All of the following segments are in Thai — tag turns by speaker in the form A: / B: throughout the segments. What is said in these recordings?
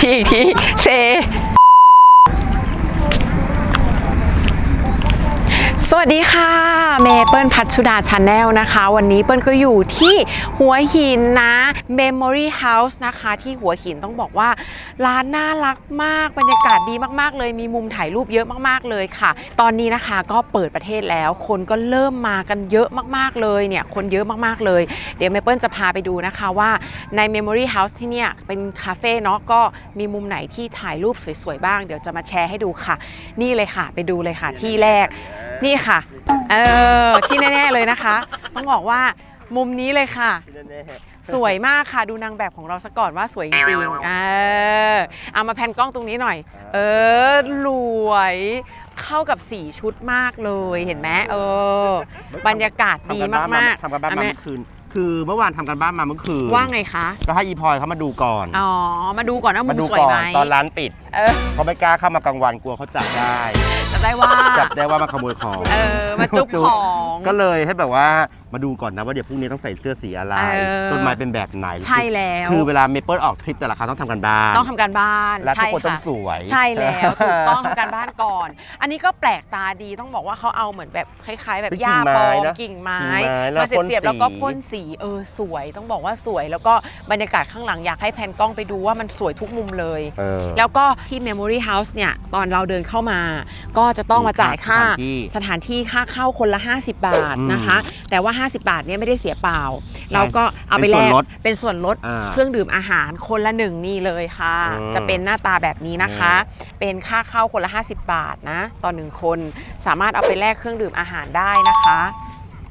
A: ทีอีกทีเซ สวัสดีค่ะ เมเปิลพัชชุดาชาแนลนะคะ วันนี้เปิ้ลก็อยู่ที่หัวหินนะ Memory House นะคะที่หัวหินต้องบอกว่า ร้านน่ารักมาก บรรยากาศดีมากๆ เลยมีมุมถ่ายรูปเยอะมากๆเลยค่ะ ตอนนี้นะคะก็เปิดประเทศแล้ว คนก็เริ่มมากันเยอะมากๆเลยเนี่ยคนเยอะมากๆเลย เดี๋ยวเมเปิลจะพาไปดูนะคะว่าใน Memory House ที่เนี่ยเป็นคาเฟ่เนาะก็มีมุมไหนที่ถ่ายรูปสวยๆบ้าง เดี๋ยวจะมาแชร์ให้ดูค่ะ นี่เลยค่ะ ไปดูเลยค่ะที่แรกนี่ค่ะเออที่แน่ๆเลยนะคะ ต้องบอกว่ามุมนี้เลยค่ะ สวยมากค่ะดูนางแบบของเราซะก่อนว่าสวยจริงๆเออเอามาแพนกล้องตรงนี้หน่อย เออรวยเข้ากับสีชุดมากเลยเห็นไหมเออ บรรยากาศดีมากๆ
B: ทำกันบ้านมา
A: อะแม่
B: เมื่อคืน คือเมื่อวานทำกันบ้านมาเมื่อคืน
A: ว่าไงคะ
B: ก็ให้อีพลอยเขามาดูก่อน
A: อ๋อ มาดูก่อนว่ามุ
B: มามดู
A: สวย
B: ก่อ
A: ไหม
B: นตอนร้านปิด
A: เออ
B: เขาไม่กล้าเข้ามากลางวันกลัวเขาจับได้
A: จะได้ว่า
B: จับได้ว่ามาขโมยของ
A: เออ มาจุ๊บของ
B: ก็เลยให้แบบว่ามาดูก่อนนะว่าเดี๋ยวพรุ่งนี้ต้องใส่เสื้อสีอะไร
A: เออ
B: ต้นไม้เป็นแบบไหน
A: ใช่แล้ว
B: คือเวลาเมเปิลออกทริปแต่ละครั้งต้องทำกันบ้าน
A: ต้องทำการบ้าน
B: และทุก
A: ใช่
B: คนต้อง
A: ค่ะ
B: สวย
A: ใช่แล้วถูกต้องทำการบ้านก่อน อันนี้ก็แปลกตาดีต้องบอกว่าเขาเอาเหมือนแบบคล้าย ๆ แบบ
B: เป็น
A: หญ้า
B: กิ่งไม้
A: ปลอม
B: นะ
A: กิ่งไม้
B: กิ่งไม้แล้ว
A: มาเสียบๆ
B: พ่นสี
A: แล้วก็พ่นสีเออสวยต้องบอกว่าสวย แล้วก็บรรยากาศข้างหลังอยากให้แพนกล้องไปดูว่ามันสวยทุกมุมเลย
B: เออ
A: แล้วก็ที่ Memory House เนี่ยตอนเราเดินเข้ามา ก็จะต้องมาจ่ายค่า
B: สถานที่
A: สถานที่ค่าเข้าคนละ 50 บาท
B: อืม
A: นะคะ แต่ว่า 50 บาทเนี่ยไม่ได้เสียเปล่า เราก็เอาไป
B: เป็น
A: แล
B: ส่วน
A: ก
B: ลด
A: เป็นส่วนลด
B: อ่า
A: เครื่องดื่มอาหารคนละหนึ่งนี่เลยค่ะ
B: อืม
A: จะเป็นหน้าตาแบบนี้นะคะ เป็นค่าเข้าคนละ 50 บาทนะต่อหนึ่งคน สามารถเอาไปแลกเครื่องดื่มอาหารได้นะคะ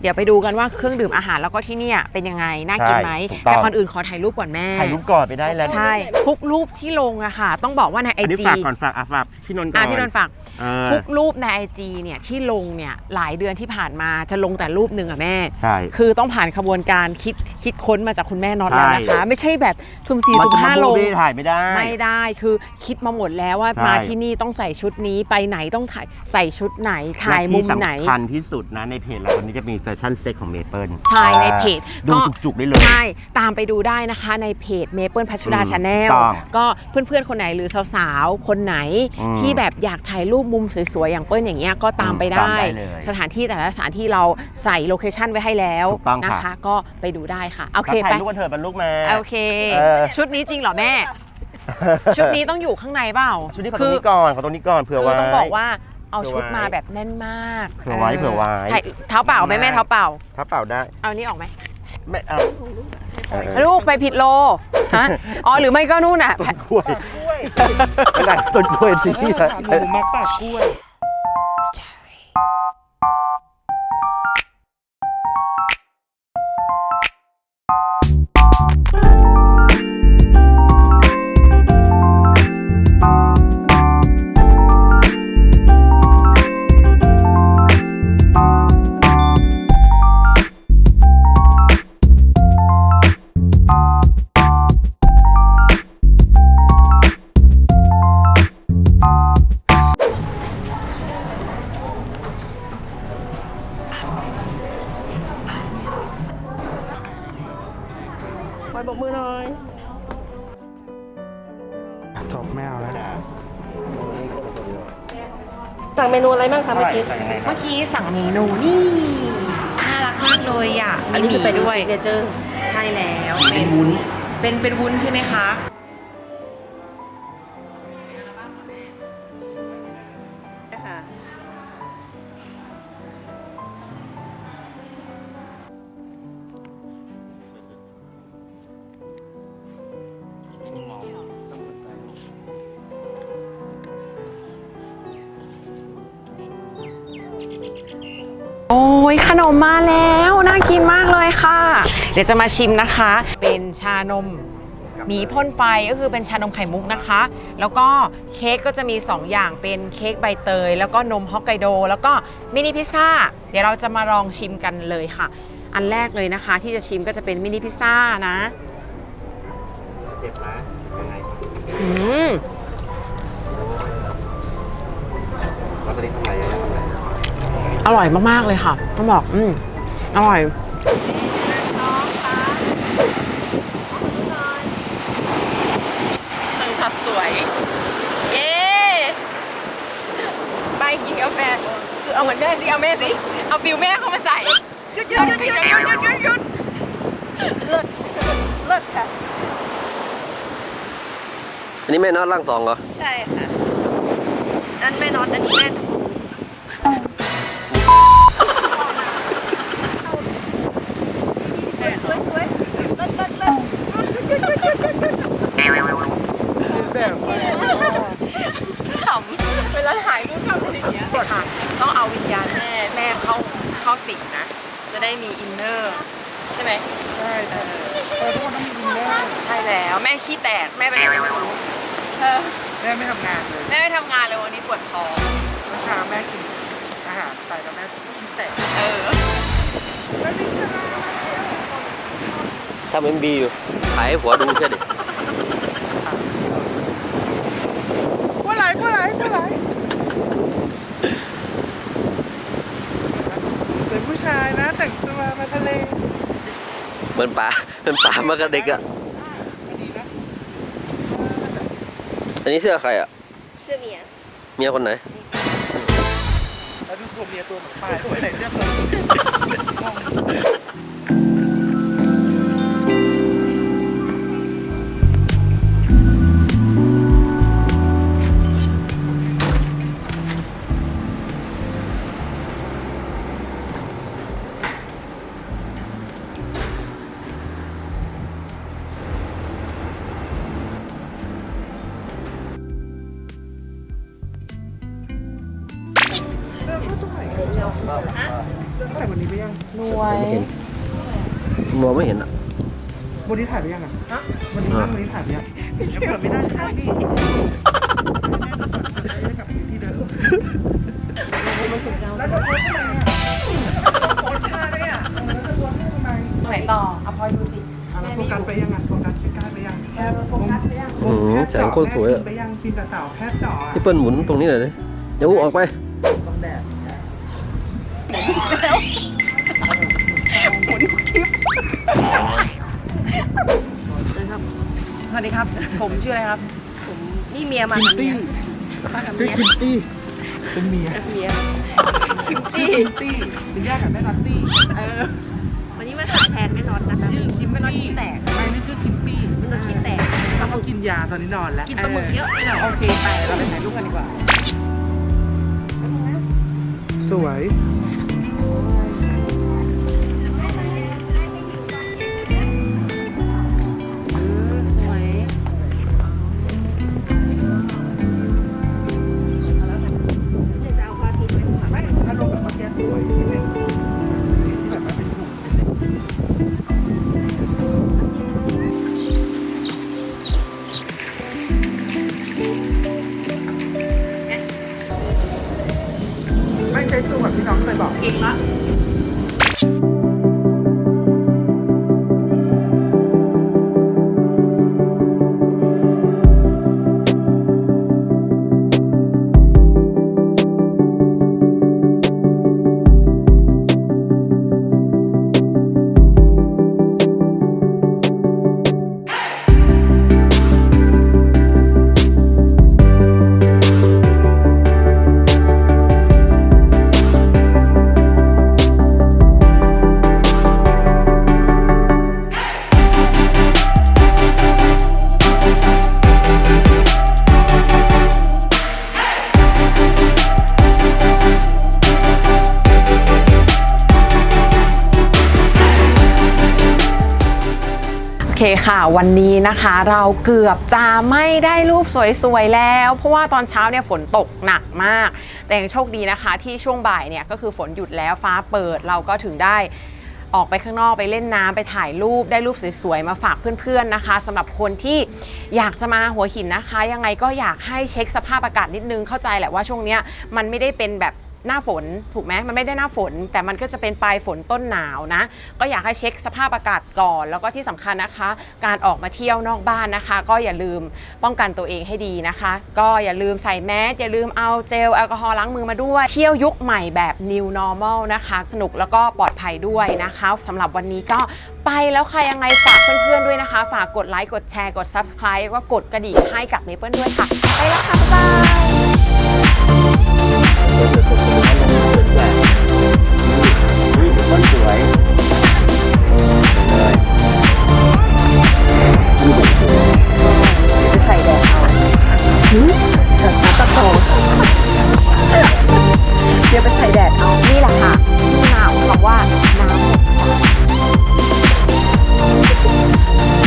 A: เดี๋ยวไปดูกันว่าเครื่องดื่มอาหารแล้วก็ที่เนี่ยเป็นยังไง น่ากินไหม
B: ใช่ถูกต้อง
A: แต่ก่อนอื่นขอถ่ายรูปก่อนแม่
B: ถ่ายรูปก่อนไปได้แล้ว
A: ใช่ ทุกรูปที่ลงอะค่ะ ต้องบอกว่าในไอ
B: อันนี้
A: จี
B: ฝากก่อนฝากอะฝากพี่นนท์ก่อน
A: อะพี่นนท์ฝาก
B: เออ
A: ทุกรูปในไอจีเนี่ยที่ลงเนี่ยหลายเดือนที่ผ่านมาจะลงแต่รูปหนึ่งอะแม่
B: ใช่
A: คือต้องผ่านขบวนการคิดคิดค้นมาจากคุณแม่น็อตแล้วนะคะ
B: ใช่
A: ไม่ใช่แบบสุ่มสี่
B: มัน
A: สุ่ม
B: จะ
A: ห้า
B: มา
A: ล
B: โบ
A: ง
B: เบ้ถ่ายไม่ได้
A: ไม่ได้คือคิดมาหมดแล้วว่า
B: ใช่
A: มาที่นี่ต้องใส่ชุดนี้ไปไหนต้องถ่ายใส่ชุดไหนถ่ายมุมไหน
B: และที่สำคัญที่สุดนะในเพจเราวันนี้จะมีแฟชั่นเซ็ตของเมเปิล
A: ใช่ในเพจ
B: ดู
A: ก็
B: จุกๆได้เลย
A: ใช่ตามไปดูได้นะคะในเพจเมเปิลพัชดา
B: อืม
A: ชาแนล
B: ถูกต้อง
A: ก็เพื่อนๆคนไหนหรือสาวๆ คนไหน
B: อืม
A: ที่แบบอยากถ่ายรูปมุมสวยๆ อย่างเปิ้ลอย่างเงี้ยก็ตามไป
B: อืม
A: ได้
B: ตามได้เลย
A: สถานที่แต่ละสถานที่เราใส่โลเคชั่นไว้ให้แล้ว
B: ถูกต้อง
A: นะ
B: ค่ะ
A: คะ ก็ไปดูได้ค่ะโอเค
B: ถ่า
A: ไป
B: ยรูปกันเถอะเป็นลูกแม่
A: โอเค
B: เออ
A: ชุดนี้จริงเหรอแม่ชุดนี้ต้องอยู่ข้างในเปล่า
B: ชุดนี้ขอต
A: คื
B: รงนี้ก่อนขอตรงนี้ก่อนเผื่อ
A: คือ
B: ไว้
A: ต้องบอกว่า เอา
B: เผื่อ
A: ชุด
B: ไว้
A: มาแบบแน่นมาก
B: เผื่อไว้เผื่อไว้
A: ถ่ายเท้าเปล่าไหมแม่เท้าเปล่า
B: ถ้าเปล่าได้
A: เอานี้ออกไหม
B: ไม่เอาเออ
A: ลูกไปผิดโลฮะอ๋อหรือไม่ก็นู่นน่ะ
B: ต้นกล้วยไม่ได้ต้นกล้วยที่นี่
C: หนูมักปากกล้วย ไปบอกมือหน่อยจบไม่เอาแล้ว
D: สั่งเมนูอะไรบ้างคะเมื่อกี้
A: เมื่อกี้สั่งเมนูนี่ น่ารักมากเลยอะ
D: อันนี้คือเป็น
A: มีหมี่ด้วย
D: ซิกเนเจอร์
A: ใช่แล้ว
B: เป็นวุ้น
A: เป็นเป็นวุ้นใช่ไหมคะ
D: ค่ะ
A: โอ้ยขนมมาแล้วน่ากินมากเลยค่ะ เดี๋ยวจะมาชิมนะคะ เป็นชานมหมีพ่นไฟก็คือเป็นชานมไข่มุกนะคะ แล้วก็เค้กก็จะมี 2 อย่างเป็นเค้กใบเตย แล้วก็นมฮอกไกโด แล้วก็มินิพิซซ่า เดี๋ยวเราจะมาลองชิมกันเลยค่ะ อันแรกเลยนะคะ ที่จะชิมก็จะเป็นมินิพิซซ่านะ
B: เจ็บนะยังไง
A: อืม
B: แล้วตอนนี้ทำอะไรอะทำอะไร
A: อร่อยมาก ๆ เลยค่ะ ต้องบอก อืมอร่อยหนึ่งช็อตสวย เย้ไปกินกาแฟเอาเหมือนแม่สิ เอาแม่สิ เอาฟิลแม่เข้ามาใส่ หยุดหยุดหยุดหยุดหยุดหยุดหยุดหยุด
D: เลิศค่ะ
E: อันนี้แม่นอดร่างสองเหรอ
D: ใช่ค่ะ อันแม่นอนอันนี้แม่
A: ได้มีอินเนอร์ ใช่ไหม
C: ใช่แต่เออทุกคนต้องมีอินเนอร์
A: ใช่แล้วแม่ขี้แตกแม่ไปไหนไม่รู้เออ
C: แม่ไม่ทำงานเลย
A: แม่ไม่ทำงานเลยวันนี้ปวดท้อง
C: เมื่อเช้าแม่กินอาหารไปแล้วแม่คิดแตก
A: เออ
E: ทำเอ็มบีอยู่ถ่ายให้ผัวดูใช่ดิ
C: กูไหลกูไหลกูไหลเป็นผู้ชายนะแต่งตัวมาทะเล
E: เหมือนป๋าเหมือนป๋ามากับเด็กอะ
C: ดีนะ
E: อันนี้เสื้อใครอะ
D: เสื้อเมีย
E: เมียคนไหน
C: แล้วดูตัวเมียตัวเหมือนป้ายใส่เสื้อตัว นี้ไปยัง
A: รวย
E: มองไม่เห็นอะ
C: วันนี้ถ่ายไปยังอะวันนี้นั่งวันนี้ถ่ายไปยังเดี๋ยวเปิดไม่ได้ใช่นี่กลับไปอยู่ที่เดิมแล้วจะโพสทำไมอะโพสท่าได้อะแล้วจะโพสทำไม
A: ไหนต่อเอาพลอยดูสิ
C: อะแล้วโฟกัสไปยังอะโฟกัสใช้การไปยังแค่โฟกัสไปยัง
E: อืมแสงโคตรสวยอะ
C: ไปยังฟิล์มกับสาวแค่จ่ออะ
E: พี่เปิ้ลหมุนตรงนี้หน่อยดิอย่าอู้ออกไป
A: สวัสดีครับ ผมชื่ออะไรครับ
D: นี่เมียมา
C: คิม
D: กับเมี
C: ตี้
D: ย
C: ชื่อคิมตี้ เป็นเมีย
D: เมีย
C: คิมตี้ คิมตี้เป็นญาติกับแม่นัตตี้
A: เออ
D: วันนี้มาถ่ายแทนแม่นอนนะคะ
C: ชื่อคิม
A: ไม่น้อยขี้แตก
C: ไม่ไม่ชื่อคิมปี้
D: แม่นอนคิดแตก
C: แล้วเขากินยาตอนนี้นอนแล้ว
D: กินปลาหมึกเยอะไปหน่อย
A: โอเคไปเราไปถ่ายรูปกันดีกว่า
C: สวย
D: ที่
C: น้องเคยบอก
A: เก่งละโเคค่ะ วันนี้นะคะเราเกือบจะไม่ได้รูปสวยๆแล้ว เพราะว่าตอนเช้าเนี่ยฝนตกหนักมาก แต่ยังโชคดีนะคะ ที่ช่วงบ่ายเนี่ยก็คือฝนหยุดแล้วฟ้าเปิดเราก็ถึงได้ออกไปข้างนอกไปเล่นน้ำไปถ่ายรูปได้รูปสวยๆมาฝากเพื่อนๆนะคะสำหรับคนที่อยากจะมาหัวหินนะคะ ยังไงก็อยากให้เช็คสภาพอากาศนิดนึงเข้าใจแหละว่าช่วงเนี้ยมันไม่ได้เป็นแบบ หน้าฝนถูกไหมมันไม่ได้หน้าฝน แต่มันก็จะเป็นปลายฝนต้นหนาวนะ ก็อยากให้เช็คสภาพอากาศก่อน แล้วก็ที่สำคัญนะคะ การออกมาเที่ยวนอกบ้านนะคะ ก็อย่าลืมป้องกันตัวเองให้ดีนะคะ ก็อย่าลืมใส่แมสอย่าลืมเอาเจลแอลกอฮอล์ล้างมือมาด้วย เที่ยวยุคใหม่แบบ new normal นะคะ สนุกแล้วก็ปลอดภัยด้วยนะคะสำหรับวันนี้ก็ไปแล้วค่ะยังไงฝากเพื่อนๆด้วยนะคะ ฝากกดไลค์กดแชร์กด subscribe แล้วก็กดกระดิ่งให้กับเมเปิลด้วยค่ะ ไปแล้วค่ะบ๊ายบาย
E: ต้นสวยเลย
A: จะใส่แดงเอาน้ำตะโกเดี๋ยวไปใส่แดดเอา นี่แหละค่ะที่มาของคำว่าน้ำ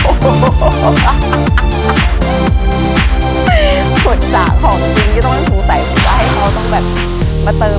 A: หมดสระหมดสระของจริงที่ต้องสงสัยว่าให้เขาต้องแบบมาเติม